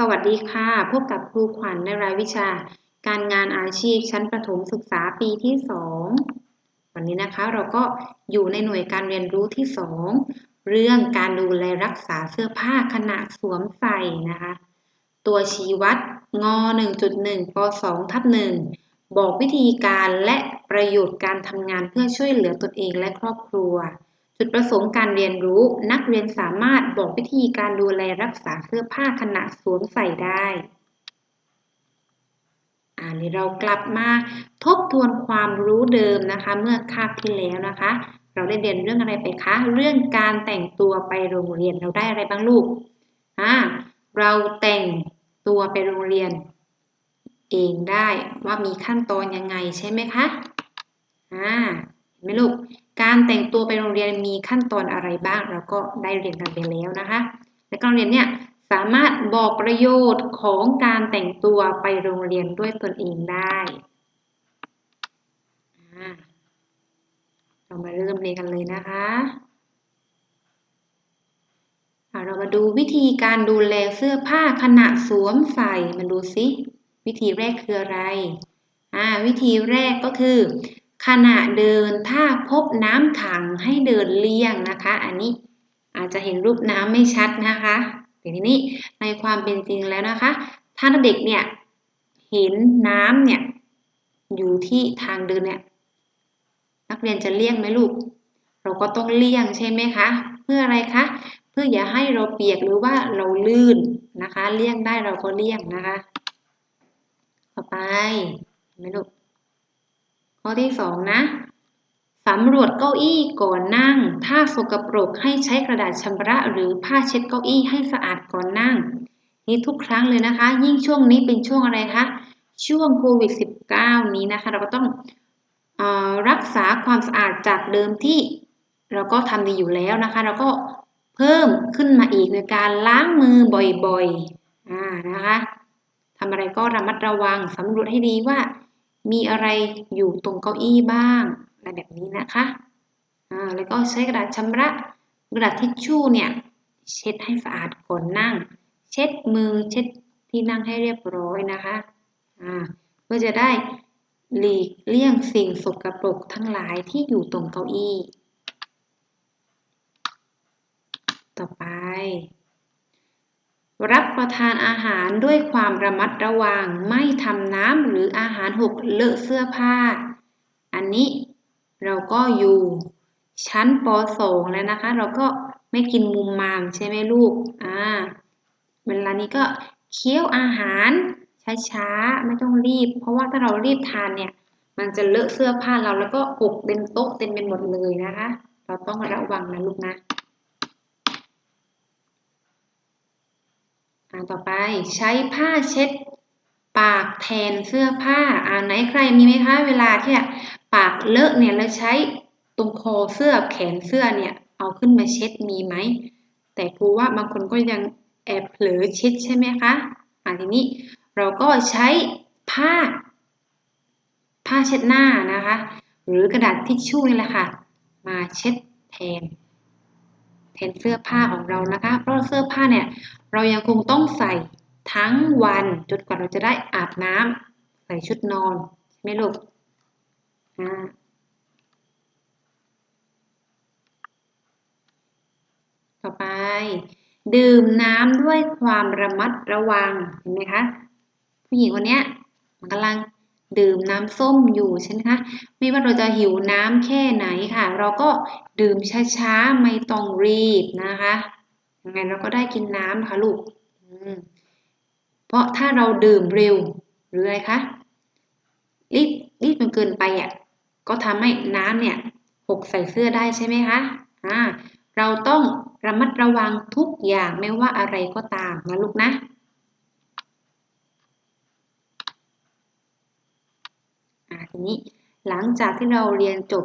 สวัสดีค่ะ พบกับครูขวัญในรายวิชา การงานอาชีพชั้นประถมศึกษาปีที่ 2 วันนี้นะคะเราก็อยู่ในหน่วยการเรียนรู้ที่ 2 เรื่องการดูแลรักษาเสื้อผ้าขณะสวมใส่นะคะ ตัวชี้วัดง 1.1ป2ทับ1บอกวิธีการและประโยชน์การทำงานเพื่อช่วยเหลือตนเองและครอบครัว จุดประสงค์การเรียนรู้นักเรียนสามารถบอกวิธีการดูแลรักษาเสื้อผ้าขณะสวมใส่ได้อันนี้เรากลับมาทบทวนความรู้เดิมนะคะ เมื่อคาบที่แล้วนะคะ เราได้เรียนเรื่องอะไรไปคะ เรื่องการแต่งตัวไปโรงเรียนเราได้อะไรบ้างลูกอ่าเราแต่งตัวไปโรงเรียน เองได้ว่ามีขั้นตอนยังไงใช่ไหมคะอ่าเห็นไหมลูก แต่งตัวไปโรงเรียนมีขั้นตอนอะไรบ้างเราก็ได้เรียนกันไปแล้วนะคะและการเรียนเนี่ยสามารถบอกประโยชน์ของการแต่งตัวไปโรงเรียนด้วยตนเองได้เรามาเริ่มเรียนกันเลยนะคะเรามาดูวิธีการดูแลเสื้อผ้าขณะสวมใส่มาดูซิ วิธีแรกคืออะไร อ่า วิธีแรกก็คือ ขณะเดินถ้าพบน้ำขังให้เดินเลี่ยงนะคะ อันนี้อาจจะเห็นรูปน้ำไม่ชัดนะคะแต่ทีนี้ในความเป็นจริงแล้วนะคะ ถ้าเด็กเนี่ยเห็นน้ำเนี่ยอยู่ที่ทางเดินเนี่ยนักเรียนจะเลี่ยงไหมลูก เราก็ต้องเลี่ยงใช่ไหมคะ เพื่ออะไรคะ เพื่ออย่าให้เราเปียกหรือว่าเราลื่นนะคะ เลี่ยงได้เราก็เลี่ยงนะคะ ต่อไปไหมลูก ข้อที่สองนะสำรวจเก้าอี้ก่อนนั่ง ถ้าสกปรกให้ใช้กระดาษชำระหรือผ้าเช็ดเก้าอี้ให้สะอาดก่อนนั่ง นี่ทุกครั้งเลยนะคะ ยิ่งช่วงนี้เป็นช่วงอะไรคะช่วงโควิด -19 นี้นะคะ เราก็ต้องอรักษาความสะอาดจากเดิมที่เราก็ทำดีอยู่แล้วนะคะ เราก็เพิ่มขึ้นมาอีกในการล้างมือบ่อยๆอ่านะคะทำอะไรก็ระมัดระวังสำรวจให้ดีว่า มีอะไรอยู่ตรงเก้าอี้บ้างอะไรแบบนี้นะคะอ่าแล้วก็ใช้กระดาษชำระกระดาษทิชชู่เนี่ยเช็ดให้สะอาดก่อนนั่ง เช็ดมือเช็ดที่นั่งให้เรียบร้อยนะคะอ่าเพื่อจะได้หลีกเลี่ยงสิ่งสกปรกทั้งหลายที่อยู่ตรงเก้าอี้ ต่อไป รับประทานอาหารด้วยความระมัดระวัง ไม่ทำน้ำหรืออาหารหกเลอะเสื้อผ้า อันนี้เราก็อยู่ชั้นป .2 แล้วนะคะ เราก็ไม่กินมุมมามใช่ไหมลูก อ่า เวลานี้ก็เคี้ยวอาหารช้าๆ ไม่ต้องรีบ เพราะว่าถ้าเรารีบทานเนี่ย มันจะเลอะเสื้อผ้าเราแล้วก็หกเต็มโต๊ะเต็มไปหมดเลยนะคะ เราต้องระวังนะลูกนะอ่า ต่อไปใช้ผ้าเช็ด ปากแทนเสื้อผ้าอ่าไหนใครมีไหมคะเวลาที่ปากเลอะเนี่ยแล้วใช้ตรงคอเสื้อแขนเสื้อเนี่ย เอาขึ้นมาเช็ดมีไหม แต่ครูว่าบางคนก็ยังแอบเผลอเช็ดใช่ไหมคะอ่าทีนี้เราก็ใช้ผ้า ผ้าเช็ดหน้านะคะ หรือกระดาษทิชชู่นี่แหละค่ะ มาเช็ดแทน แทนเสื้อผ้าของเรานะคะ เพราะเสื้อผ้าเนี่ยเรายังคงต้องใส่ทั้งวันจนกว่าเราจะได้อาบน้ำใส่ชุดนอนใช่หลูกต่อไป ดื่มน้ำด้วยความระมัดระวังเห็นไหมคะผู้หญิงคนนี้มันกำลัง ดื่มน้ำส้มอยู่ใช่ไหมคะไม่ว่าเราจะหิวน้ำแค่ไหนค่ะ เราก็ดื่มช้าๆไม่ต้องรีบนะคะยังไงเราก็ได้กินน้ำค่ะลูกเพราะถ้าเราดื่มเร็วหรืออะไรคะรีบรีบจนเกินไปอะก็ทำให้น้ำเนี่ยหกใส่เสื้อได้ใช่ไหมคะอ่าเราต้องระมัดระวังทุกอย่างไม่ว่าอะไรก็ตามนะลูกนะ ทีนี้หลังจากที่เราเรียนจบ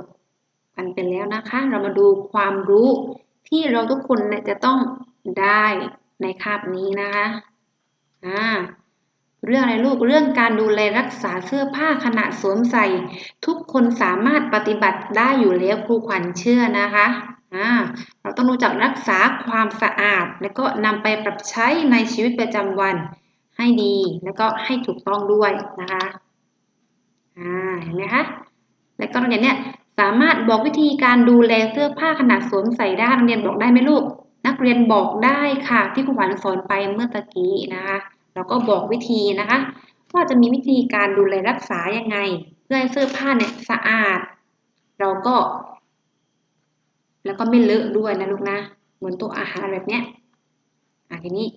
กันไปแล้วนะคะ เรามาดูความรู้ที่เราทุกคนจะต้องได้ในคาบนี้นะคะอ่าเรื่องอะไรลูกเรื่องการดูแลรักษาเสื้อผ้าขณะสวมใส่ ทุกคนสามารถปฏิบัติได้อยู่แล้วครูขวัญเชื่อนะคะอ่าเราต้องรู้จักรักษาความสะอาด แล้วก็นำไปปรับใช้ในชีวิตประจำวันให้ดี แล้วก็ให้ถูกต้องด้วยนะคะ อ่าเห็นไหมคะแล้วก็นักเรียนเนี่ยสามารถบอกวิธีการดูแลเสื้อผ้าขนาดสวมใส่ได้นักเรียนบอกได้ไหมลูก นักเรียนบอกได้ค่ะที่ครูขวัญสอนไปเมื่อตะกี้นะคะเราก็บอกวิธีนะคะว่าจะมีวิธีการดูแลรักษายังไง เพื่อให้เสื้อผ้าเนี่ยสะอาด เราก็ แล้วก็ไม่เลอะด้วยนะลูกนะเหมือนตัวอาหารแบบเนี้ยอะทีนี้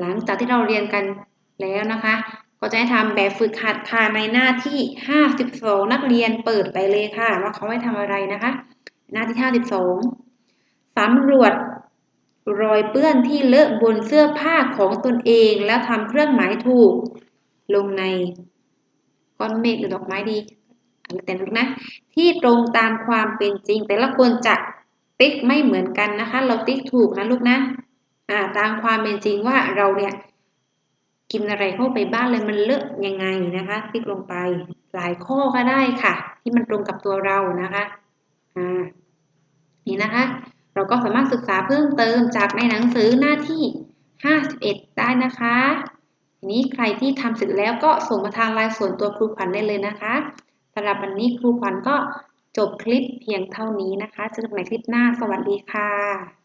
หลังจากที่เราเรียนกันแล้วนะคะ ก็จะให้ทำแบบฝึกหัดค่ะในหน้าที่ 52 นักเรียนเปิดไปเลยค่ะ ว่าเขาให้ทำอะไรนะคะ หน้าที่ 52สำรวจรอยเปื้อนที่เลอะบนเสื้อผ้าของตนเองแล้วทำเครื่องหมายถูก ลงในก้อนเมฆหรือดอกไม้ดีอะไรแต่ลูกนะ ที่ตรงตามความเป็นจริง แต่ละคนจะติ๊กไม่เหมือนกันนะคะ เราติ๊กถูกนะลูกนะอ่าตามความเป็นจริงว่าเราเนี่ย กินอะไรเข้าไปบ้างเลยมันเลอะยังไงนะคะติ๊กลงไปหลายข้อก็ได้ค่ะ ที่มันตรงกับตัวเรานะคะอ่านี่นะคะ เราก็สามารถศึกษาเพิ่มเติมจากในหนังสือหน้าที่ 51 ได้นะคะทีนี้ใครที่ทำเสร็จแล้วก็ส่งมาทางไลน์ส่วนตัวครูขวัญได้เลยนะคะสำหรับวันนี้ครูขวัญก็จบคลิปเพียงเท่านี้นะคะเจอกันใหม่คลิปหน้าสวัสดีค่ะ